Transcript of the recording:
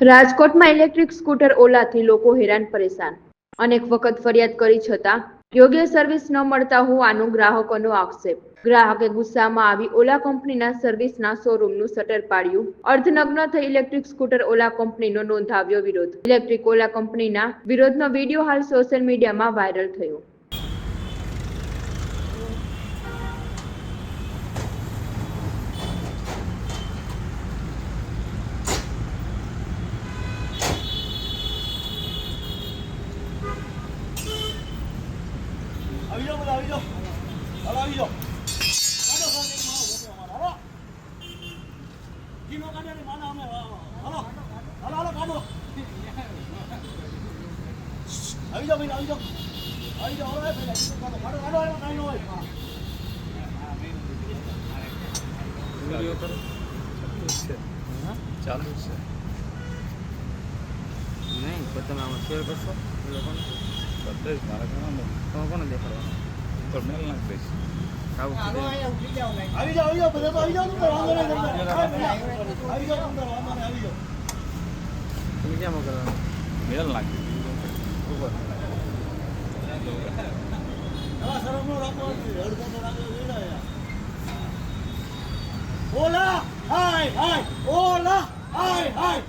રાજકોટમાં electric scooter ઓલાથી લોકો હેરાન પરેશાન. અનેક વખત ફરિયાદ કરી છતાં યોગ્ય સર્વિસ ન મળતા હોવાનો ગ્રાહકોનો આક્ષેપ. ગ્રાહકે ગુસ્સામાં આવી ઓલા કંપનીના સર્વિસના શોરૂમનું શટર પાડ્યું. અર્ધનગ્ન થઈ ઇલેક્ટ્રિક સ્કૂટર ઓલા કંપનીનો નોંધાવ્યો વિરોધ. ઇલેક્ટ્રિક ઓલા કંપનીના વિરોધનો વીડિયો હાલ સોશિયલ મીડિયામાં વાયરલ થયો. આવી જાઓ બધા આવી જાઓ હાલો આવી જાઓ આવી જાઓ ભાઈ આવી જાઓ આવી જાઓ કાઢો. કાઢો કાઢો એમાં કાંઈ ન હોય. ચાલુ છે. નહીં તો તમે આમાં શેર કરશો? એ લોકોને? દઈશ મારા ઘણા તમે કોને દેખાડવા ઉપર મેલ નાખ આવી જાઓ આવી જાઓ બધા આવી જાઓ આવી જાઓ આવી જાઓ. તમે ઓલા હાય હાય ઓલા હાય હાય.